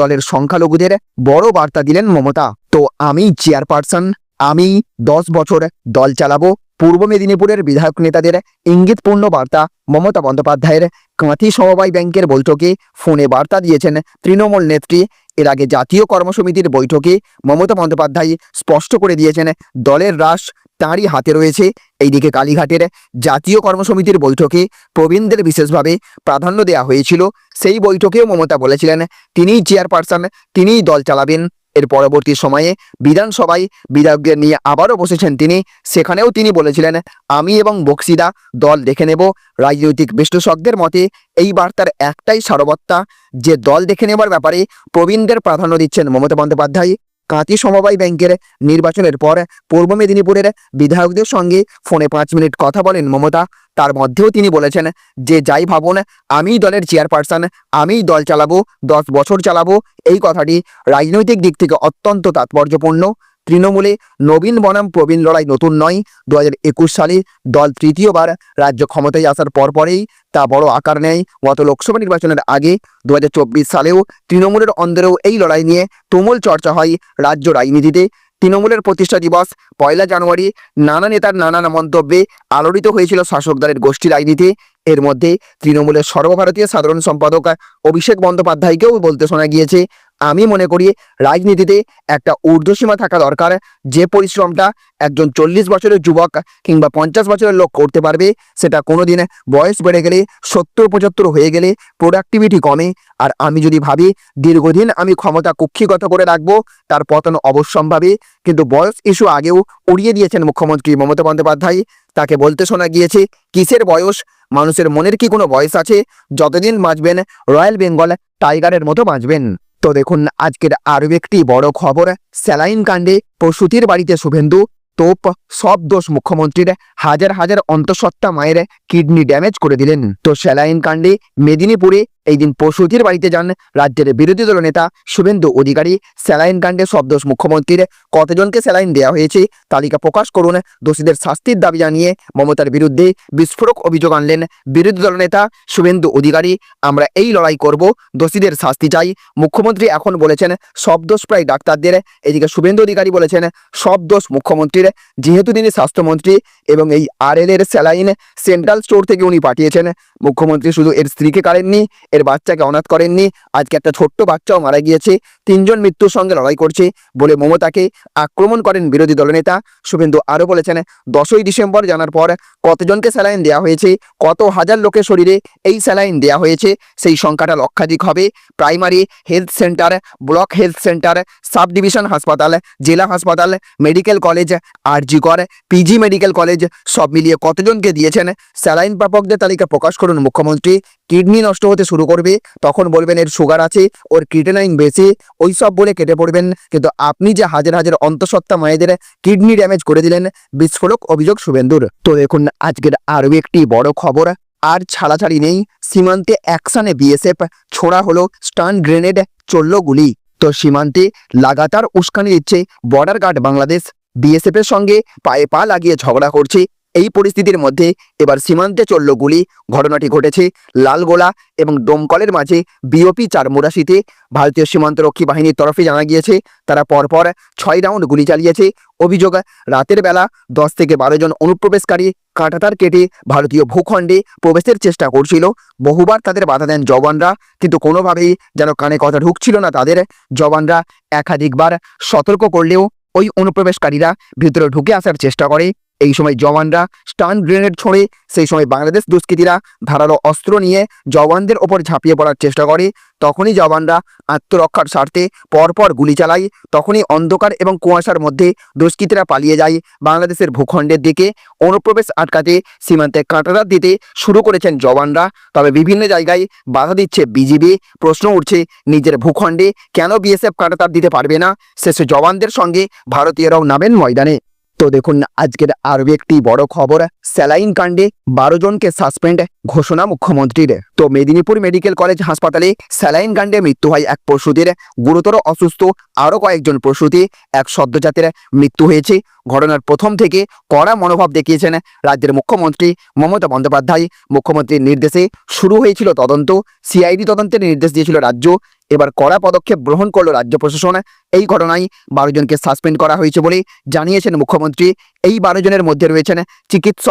দলের সংখ্যালঘুদের বড় বার্তা দিলেন মমতা। তো আমি চেয়ারপারসন, আমি দশ বছর দল চালাবো। পূর্ব মেদিনীপুরের বিধায়ক নেতাদের ইঙ্গিতপূর্ণ বার্তা মমতা বন্দ্যোপাধ্যায়ের। কাঁথি সমবায় ব্যাংকের বৈঠকে ফোনে বার্তা দিয়েছেন তৃণমূল নেত্রী। এর আগে জাতীয় কর্মসমিতির বৈঠকে মমতা বন্দ্যোপাধ্যায় স্পষ্ট করে দিয়েছেন দলের রাশ তাঁরই হাতে রয়েছে এইদিকে কালীঘাটের জাতীয় কর্মসমিতির বৈঠকে প্রবীণদের বিশেষভাবে প্রাধান্য দেওয়া হয়েছিল। সেই বৈঠকেও মমতা বলেছিলেন, তিনিই চেয়ারপারসন, তিনিই দল চালাবেন। এর পরবর্তী সময়ে বিধানসভায় বিধায়কদের নিয়ে আবারও বসেছেন তিনি। সেখানেও তিনি বলেছিলেন, আমি এবং বক্সিদা দল দেখে নেব। রাজনৈতিক বিশ্লেষকদের মতে, এই বার্তার একটাই সারবত্তা, যে দল দেখে নেবার ব্যাপারে প্রবীণদের প্রাধান্য দিচ্ছেন মমতা বন্দ্যোপাধ্যায়। কাঁতি সমবায় ব্যাংকের নির্বাচনের পর পূর্ব মেদিনীপুরের বিধায়কদের সঙ্গে ফোনে পাঁচ মিনিট কথা বলেন মমতা। তার মধ্যেও তিনি বলেছেন যে, যাই ভাবুন আমি দলের চেয়ারপারসন আমি দল চালাবো, দশ বছর চালাবো। এই কথাটি রাজনৈতিক দিক থেকে অত্যন্ত তাৎপর্যপূর্ণ। তৃণমূলে নবীন বনাম প্রবীণ লড়াই নতুন নয়। দু হাজার সালে দল তৃতীয়বার রাজ্য ক্ষমতায় আসার পরপরেই তা বড় আকার নেয়। গত লোকসভা নির্বাচনের আগে দু হাজার চব্বিশ সালেও তৃণমূলের অন্দরেও এই লড়াই নিয়ে তুমুল চর্চা হয় রাজ্য রাজনীতিতে। তৃণমূলের প্রতিষ্ঠা দিবস পয়লা জানুয়ারি নানা নেতার নানা মন্তব্যে আলোড়িত হয়েছিল শাসক দলের গোষ্ঠী রাজনীতি। এর মধ্যে তৃণমূলের সর্বভারতীয় সাধারণ সম্পাদক অভিষেক বন্দ্যোপাধ্যায়কেও বলতে শোনা গিয়েছে আমি মনে করি রাজনীতিতে একটা ঊর্ধ্বসীমা থাকা দরকার। যে পরিশ্রমটা একজন চল্লিশ বছরের যুবক কিংবা পঞ্চাশ বছরের লোক করতে পারবে, সেটা কোনোদিন বয়স বেড়ে গেলে, সত্তর পঁচাত্তর হয়ে গেলে প্রোডাক্টিভিটি কমে। আর আমি যদি ভাবি, দীর্ঘদিন আমি ক্ষমতা কুক্ষিগত করে রাখব, তার পতন অবশ্যম্ভাবী। কিন্তু বয়স ইস্যু আগেও উড়িয়ে দিয়েছেন মুখ্যমন্ত্রী মমতা বন্দ্যোপাধ্যায়। তাকে বলতে শোনা গিয়েছে, কিসের বয়স? মানুষের মনের কি কোনো বয়স আছে? যতদিন বাঁচবেন, রয়্যাল বেঙ্গল টাইগারের মতো বাঁচবেন। তো দেখুন, আজকের আরও একটি বড় খবর। স্যালাইন কাণ্ডে প্রসূতির বাড়িতে শুভেন্দু, তোপ, সব দোষ মুখ্যমন্ত্রীর হাজার হাজার অন্তঃসত্ত্বা মায়ের কিডনি ড্যামেজ করে দিলেন। তো স্যালাইন কাণ্ডে মেদিনীপুরে এই দিন প্রসূতির বাড়িতে যান রাজ্যের বিরোধী দল নেতা শুভেন্দু অধিকারী। স্যালাইন কাণ্ডে সব দোষ মুখ্যমন্ত্রীর। কতজনকে স্যালাইন দেওয়া হয়েছে? তালিকা প্রকাশ করুন। দোষীদের শাস্তির দাবি জানিয়ে মমতার বিরুদ্ধে বিস্ফোরক অভিযোগ আনলেন বিরোধী দল নেতা শুভেন্দু অধিকারী। আমরা এই লড়াই করব, দোষীদের শাস্তি চাই। মুখ্যমন্ত্রী এখন বলেছেন, সব দোষ প্রায় ডাক্তারদের। এদিকে শুভেন্দু অধিকারী বলেছেন, সব দোষ মুখ্যমন্ত্রীর। যেহেতু তিনি স্বাস্থ্যমন্ত্রী এবং এই আরএল এর স্যালাইন সেন্ট্রাল স্টোর থেকে উনি পাঠিয়েছেন। মুখ্যমন্ত্রী শুধু এর স্ত্রীকে কাড়েননি এর বাচ্চাকে অনাথ করেননি। আজকে একটা ছোট্ট বাচ্চাও মারা গিয়েছে। তিনজন মৃত্যুর সঙ্গে লড়াই করছে বলে মমতাকে আক্রমণ করেন বিরোধী দলনেতা শুভেন্দু আরও বলেছেন, দশই ডিসেম্বর জানার পর কতজনকে স্যালাইন দেওয়া হয়েছে, কত হাজার লোকের শরীরে এই স্যালাইন দেওয়া হয়েছে, সেই সংখ্যাটা লক্ষাধিক হবে। Primary health centre, block health centre sub division হাসপাতাল, জেলা হাসপাতাল, medical college RG Kar PG medical college সব মিলিয়ে কতজনকে দিয়েছেন? স্যালাইন প্রাপকদের তালিকা প্রকাশ করুন মুখ্যমন্ত্রী। কিডনি নষ্ট হতে শুরু করবে, তখন বলবেন এর সুগার আছে, ওর ক্রিটেনাইন বেশি ওই সব বলে কেটে পড়বেন। কিন্তু আপনি যে হাজার হাজার অন্তঃসত্ত্বা মায়েদের কিডনি ড্যামেজ করে দিলেন, বিস্ফোরক অভিযোগ শুভেন্দুর। তো দেখুন, আজকের আরও একটি বড় খবর, আর ছাড়াছাড়ি নেই, সীমান্তে অ্যাকশনে বিএসএফ ছোড়া হলো, স্টান গ্রেনেড চলল গুলি। তো সীমান্তে লাগাতার উস্কানি দিচ্ছে বর্ডার গার্ড বাংলাদেশ। বিএসএফ এর সঙ্গে পায়ে পা লাগিয়ে ঝগড়া করছে এই পরিস্থিতির মধ্যে এবার সীমান্তে চলল গুলি। ঘটনাটি ঘটেছে লালগোলা এবং ডোমকলের মাঝে। বিওপি চার মুরাশিতে ভারতীয় সীমান্তরক্ষী বাহিনীর তরফে জানা গিয়েছে, তারা পরপর ছয় রাউন্ড গুলি চালিয়েছে। অভিযোগ, রাতের বেলা দশ থেকে বারো জন অনুপ্রবেশকারী কাঁটাতার কেটে ভারতীয় ভূখণ্ডে প্রবেশের চেষ্টা করছিল। বহুবার তাদের বাধা দেন জওয়ানরা, কিন্তু কোনোভাবেই যেন কানে কথা ঢুকছিল না তাদের। জওয়ানরা একাধিকবার সতর্ক করলেও ওই অনুপ্রবেশকারীরা ভিতরে ঢুকে আসার চেষ্টা করে। এই সময় জওয়ানরা স্টান গ্রেনেড ছোড়ে, সেই সময় বাংলাদেশ দুষ্কৃতীরা ধারালো অস্ত্র নিয়ে জওয়ানদের ওপর ঝাঁপিয়ে পড়ার চেষ্টা করে। তখনই জওয়ানরা আত্মরক্ষার স্বার্থে পরপর গুলি চালায়। তখনই অন্ধকার এবং কুয়াশার মধ্যে দুষ্কৃতীরা পালিয়ে যায় বাংলাদেশের ভূখণ্ডের দিকে। অনুপ্রবেশ আটকাতে সীমান্তে কাঁটাতার দিতে শুরু করেছেন জওয়ানরা। তবে বিভিন্ন জায়গায় বাধা দিচ্ছে বিজিবি। প্রশ্ন উঠছে, নিজের ভূখণ্ডে কেন বিএসএফ কাঁটাতার দিতে পারবে না? শেষে জওয়ানদের সঙ্গে ভারতীয়রাও নামেন ময়দানে। তো দেখুন আজকের আরও একটি বড় খবর। স্যালাইন কাণ্ডে বারো জনকে সাসপেন্ড ঘোষণা মুখ্যমন্ত্রীর। তো মেদিনীপুর মেডিকেল কলেজ হাসপাতালে স্যালাইন কাণ্ডে মৃত্যু হয় এক প্রসূতির। গুরুতর অসুস্থ আরও কয়েকজন প্রসূতি, এক সদ্যজাতের মৃত্যু হয়েছে। ঘটনার প্রথম থেকে কড়া মনোভাব দেখিয়েছেন রাজ্যের মুখ্যমন্ত্রী মমতা বন্দ্যোপাধ্যায়। মুখ্যমন্ত্রীর নির্দেশে শুরু হয়েছিল তদন্ত। সিআইডি তদন্তের নির্দেশ দিয়েছিল রাজ্য। এবার কড়া পদক্ষেপ গ্রহণ করল রাজ্য প্রশাসন। এই ঘটনায় বারো জনকে সাসপেন্ড করা হয়েছে বলে জানিয়েছেন মুখ্যমন্ত্রী। এই বারো জনের মধ্যে রয়েছেন চিকিৎসক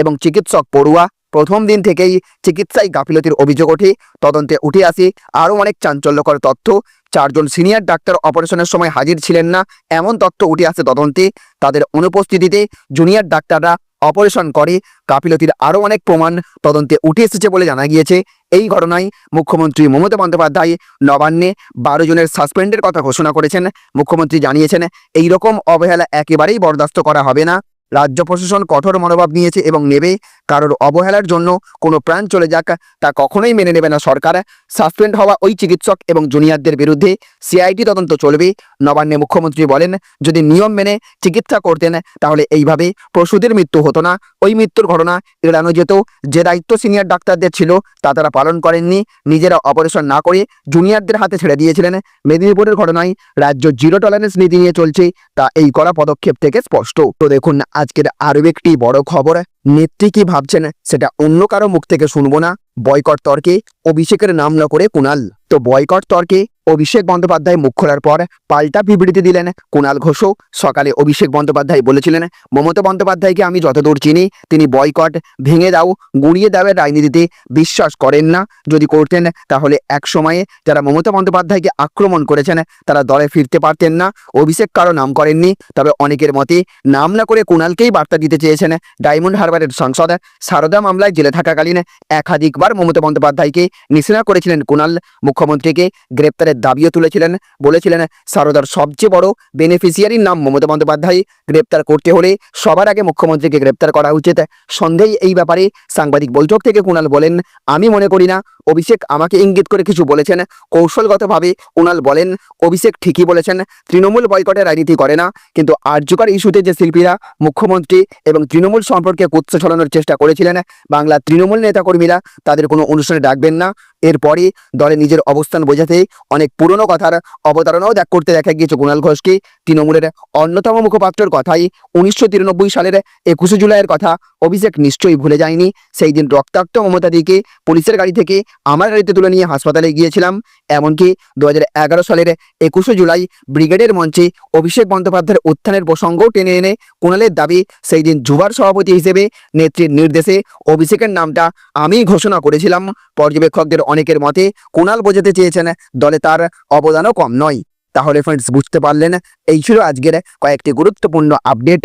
এবং চিকিৎসক পড়ুয়া। প্রথম দিন থেকেই চিকিৎসায় গাফিলতির অভিযোগ ওঠে। তদন্তে উঠে আসে আরও অনেক চাঞ্চল্যকর তথ্য। চারজন সিনিয়র ডাক্তার অপারেশনের সময় হাজির ছিলেন না, এমন তথ্য উঠে আসে তদন্তে। তাদের অনুপস্থিতিতে জুনিয়র ডাক্তাররা অপারেশন করে। গাফিলতির আরও অনেক প্রমাণ তদন্তে উঠে এসেছে বলে জানা গিয়েছে। এই ঘটনায় মুখ্যমন্ত্রী মমতা বন্দ্যোপাধ্যায় নবান্নে বারো জনের সাসপেন্ডের কথা ঘোষণা করেছেন। মুখ্যমন্ত্রী জানিয়েছেন এই রকম অবহেলা একেবারেই বরদাস্ত করা হবে না। রাজ্য প্রশাসন কঠোর মনোভাব নিয়েছে এবং নেবে কারোর অবহেলার জন্য কোনো প্রাণ চলে যাক, তা কখনোই মেনে নেবে না সরকার। সাসপেন্ড হওয়া ওই চিকিৎসক এবং জুনিয়রদের বিরুদ্ধে সিআইটি তদন্ত চলবে। নবান্নে মুখ্যমন্ত্রী বলেন, যদি নিয়ম মেনে চিকিৎসা করতেন, তাহলে এইভাবে প্রসূতির মৃত্যু হতো না। ওই মৃত্যুর ঘটনা এড়ানো যেত। যে দায়িত্ব সিনিয়র ডাক্তারদের ছিল, তা তারা পালন করেননি। নিজেরা অপারেশন না করে জুনিয়রদের হাতে ছেড়ে দিয়েছিলেন। মেদিনীপুরের ঘটনায় রাজ্য জিরো টলারেন্স নীতি নিয়ে চলছে, তা এই করা পদক্ষেপ থেকে স্পষ্ট। তো দেখুন আজকের আরও একটি বড় খবর। নেত্রী কি ভাবছেন? সেটা অন্য কারও মুখ থেকে শুনব না। বয়কট তর্কে অভিষেকের নাম না করে কুণাল তো বয়কট তর্কে অভিষেক বন্দ্যোপাধ্যায় মুখ খোলার পর পাল্টা বিবৃতি দিলেন কুণাল ঘোষও। সকালে অভিষেক বন্দ্যোপাধ্যায় বলেছিলেন, মমতা বন্দ্যোপাধ্যায়কে আমি যতদূর চিনি, তিনি বয়কট ভেঙে দাও, গুঁড়িয়ে দেওয়ার রাজনীতিতে বিশ্বাস করেন না। যদি করতেন, তাহলে এক সময়ে যারা মমতা বন্দ্যোপাধ্যায়কে আক্রমণ করেছেন, তারা দলে ফিরতে পারতেন না। অভিষেক কারও নাম করেননি, তবে অনেকের মতে নাম না করে কুণালকেই বার্তা দিতে চেয়েছেন ডায়মন্ড হারবারের সংসদ। সারদা মামলায় জেলে থাকাকালীন একাধিকবার মমতা বন্দ্যোপাধ্যায়কে নিশানা করেছিলেন কুণাল। মুখ্যমন্ত্রীকে গ্রেপ্তারের দাবিও তুলেছিলেন, বলেছিলেন সারদার সবচেয়ে বড় বেনিফিসিয়ারির নাম মমতা বন্দ্যোপাধ্যায়। গ্রেপ্তার করতে হলে সবার আগে মুখ্যমন্ত্রীকে গ্রেপ্তার করা উচিত। সন্দেহ এই ব্যাপারে সাংবাদিক বৈঠক থেকে কুণাল বলেন, আমি মনে করি না অভিষেক আমাকে ইঙ্গিত করে কিছু বলেছেন। কৌশলগতভাবে কুণাল বলেন, অভিষেক ঠিকই বলেছেন, তৃণমূল বয়কটের রাজনীতি করে না, কিন্তু আর্যকর ইস্যুতে যে শিল্পীরা, মুখ্যমন্ত্রী এবং তৃণমূল সম্পর্কে কুৎস ছড়ানোর চেষ্টা করেছিলেন, বাংলা তৃণমূল নেতাকর্মীরা তাদের কোনো অনুষ্ঠানে ডাকবেন না। এরপরই দলে নিজের অবস্থান বোঝাতে অনেক পুরনো কথার অবতারণাও দেখ করতে দেখা গিয়েছে কুণাল ঘোষকে। তৃণমূলের অন্যতম মুখপাত্রের কথাই উনিশশো তিরানব্বই সালের একুশে জুলাইয়ের কথা। অভিষেক নিশ্চয়ই ভুলে যায়নি। সেই দিন রক্তাক্ত মমতাদিকে পুলিশের গাড়ি থেকে আমার গাড়িতে তুলে নিয়ে হাসপাতালে গিয়েছিলাম, এমনকি দু হাজার এগারো সালের একুশে জুলাই ব্রিগেডের মঞ্চে অভিষেক বন্দ্যোপাধ্যায়ের উত্থানের প্রসঙ্গও টেনে এনে কুণালের দাবি, সেই দিন যুবার সভাপতি হিসেবে নেত্রীর নির্দেশে অভিষেকের নামটা আমি ঘোষণা করেছিলাম। পর্যবেক্ষকদের অনেকের মতে কুণাল বোঝাতে চেয়েছেন দলে তার অবদানও কম নয়। তাহলে ফ্রেন্ডস বুঝতে পারলেন, এই ছিল আজকের কয়েকটি গুরুত্বপূর্ণ আপডেট